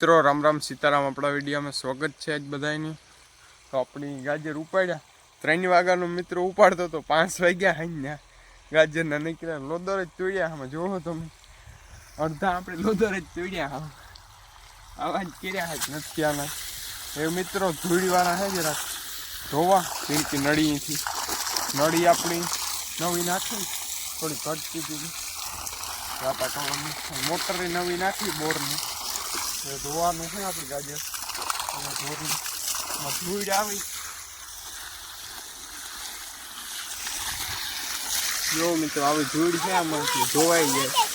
મિત્રો રામ રામ સીતારામ આપણા વિડીયોમાં સ્વાગત છે જ બધાની તો આપણી ગાજર ઉપાડ્યા ત્રણ વાગ્યાનો મિત્રો ઉપાડતો તો પાંચ વાગ્યા હાઈના ગાજરના નીકળ્યા લોદર જ તોડ્યા આમાં જોવો તમે અડધા આપણે લોદર જ તોડ્યા આવા જ કર્યા જ નથી આના એ મિત્રો ધૂળીવાળા છે જરા ધોવા ઝીણકી નળીથી નળી આપણી નવી નાખી થોડી ઘટતી હતી મોટરે નવી નાખી બોરની ધોવાનું છે આપણી ગાજર અને ધોરી મજૂર આવી જો મિત્રો હવે ધૂળ છે આમાંથી ધોવાઈ જાય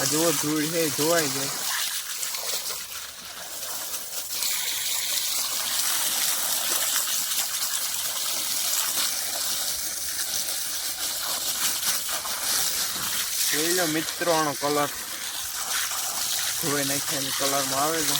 આ જુઓ ધૂળ છે ધોવાઈ જાય જોઈ લો મિત્રોનો કલર ધોઈ નાખ્યાની કલરમાં આવે છે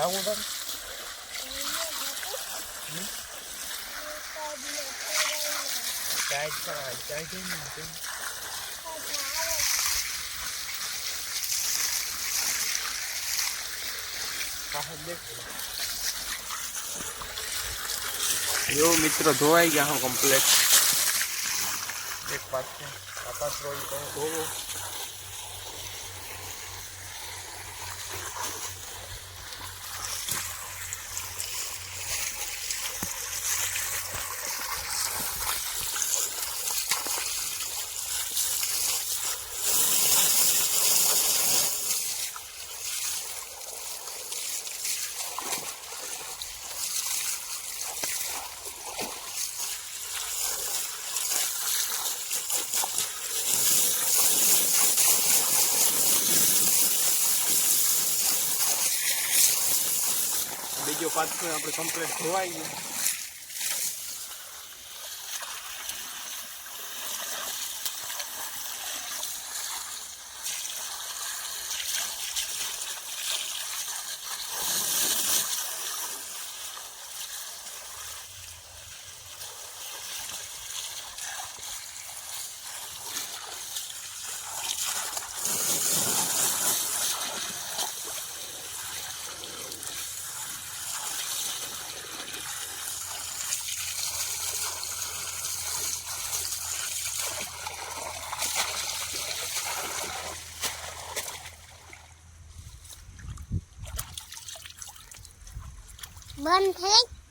हम्म। यो मित्र धोवाई गया हूँ कम्प्लेट एक पास पापा धोई धो ગયો પાછું આપણે કમ્પ્લેટ ધોવાઈ ગયું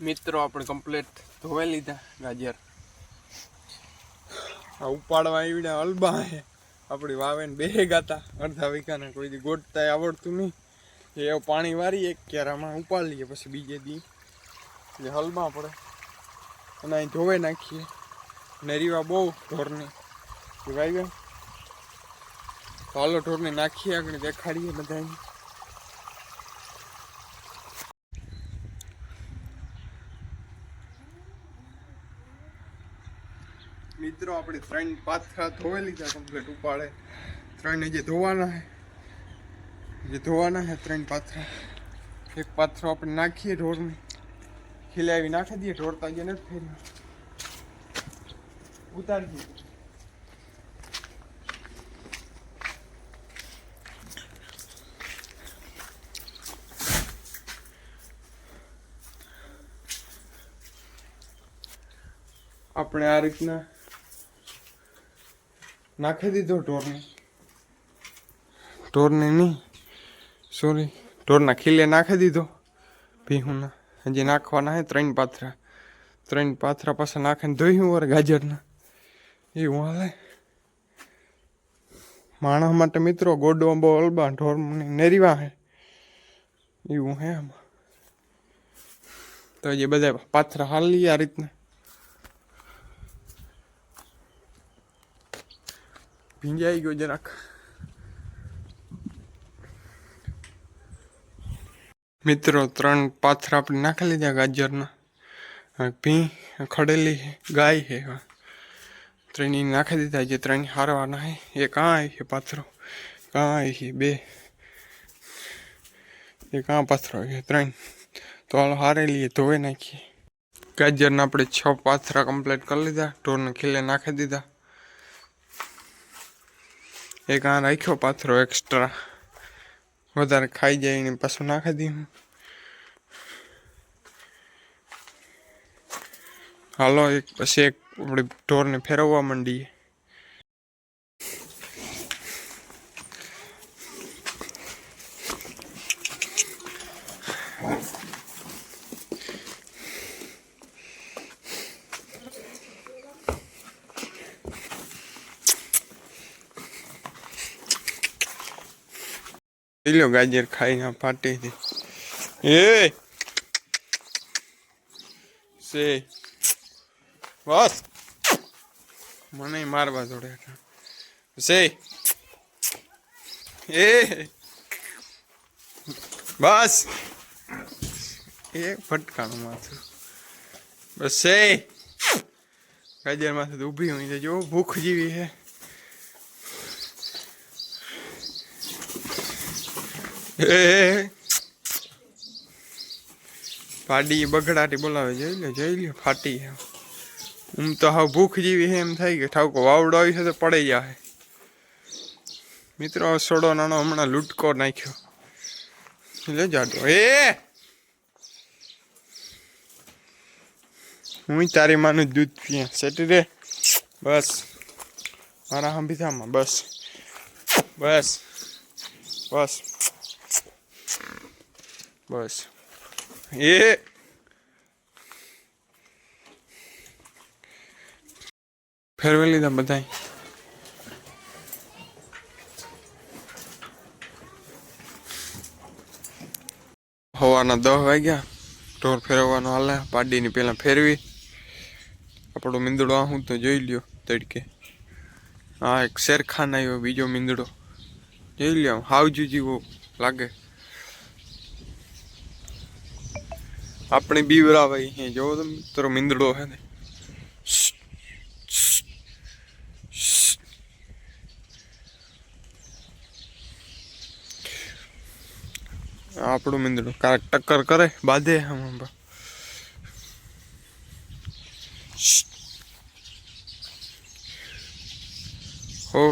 મિત્રો આપણે કમ્પલેટ ધોઈ લીધા ગાજર આ ઉપાડવા આવી રહ્યા હલબા આપડી વાવેન બે હે ગાતા અડધા વીકાને કોઈ દી ગોડતા આવડતું નહી એ પાણી વારી એક કેરામાં ઉપાડ લઈએ પછી બીજા દી એટલે હલબા પડે અને આ ધોઈ નાખીએ નેરીવા બહુ ઢોરની એ વાગે પાલો ઢોરની નાખી આગળ દેખાડીએ બધાને मित्रों अपने त्र पाथरा धोए लीजा कम्प्लीट उपाड़े त्रे धोवा है जो धोवा है त्रीन पाथरा एक पाथर अपने नाखी ढोर में खिला नाखी दिए ढोर ताजे नहीं फेर उतार दिए अपने आ रीतना नाखे दी दो तो टोर ने टोर ने नहीं सॉरी टोर नाखी ले नाखे दी दो भी हूँ ना तो। जी नाखवाना है त्रेन पाथरा त्रेन पाथरा पास नाखे धोई हूँ और गाजर ना ये वाले માણસ માટે મિત્રો ગોડો અંબો અલબા ઢોર નેરીવા હે એવું હે આમાં તો જે બધા પાથરા હાલ લી આ રીતના Mindjárt így ugyanak. मित्रों त्र पात्र आप नाखा लीजा गाजर पी खड़ेली गाय है त्री नाखी दीदा जे त्र हार ना है ये कहाँ आई है पाथरो कहाँ आई है बे ये कहाँ पाथरो त्रन तो हाल हारे लिए धोए तो नाखी गाजर ने अपने छ पाथरा कम्प्लीट कर लीधा टोर ने खीले नाखी दीदा એક આ રાખ્યો પાથરો એક્સ્ટ્રા વધારે ખાઈ જાય ને પાછું નાખી હું હાલો એક પછી એક આપણી ઢોરને ફેરવવા માંડીએ लो गाजर खाई ना फाटी ए से बस मने मारवा जोड़े था से ए बस ये फटकानो माथो बस से गाजर माथे उभी हुई जो भूख जीवी है પાડી બગડાટી બોલાવે જઈ લે જઈ લે ફાટી હું તો હા ભૂખ જેવી છે એમ થાય કે ઠાકો વાવડો આવી છે તો પડી જાય મિત્રો સોડો નાનો હમણાં લૂટકો નાખ્યો લે જાડો એ હું તારી માનું દૂધ પીએ સેટરડે બસ મારા હંભીથામાં બસ બસ બસ બસ એ ફેરવેલ લીધા બધા હવાના દહ વાગ્યા ઢોર ફેરવવાનો હાલે પાડીની પહેલા ફેરવી આપણો મીંદડો આ હું તો જોઈ લ્યો તડકે આ એક શેરખાન આવ્યો બીજો મીંદડો જોઈ લ્યો હાવ જેવો લાગે ਆਪਣੇ बीवरा भाई हैं जो तेरो मिंदड़ो है આપણું મીંદડું કારણ ટક્કર કરે બાંધે હમ હો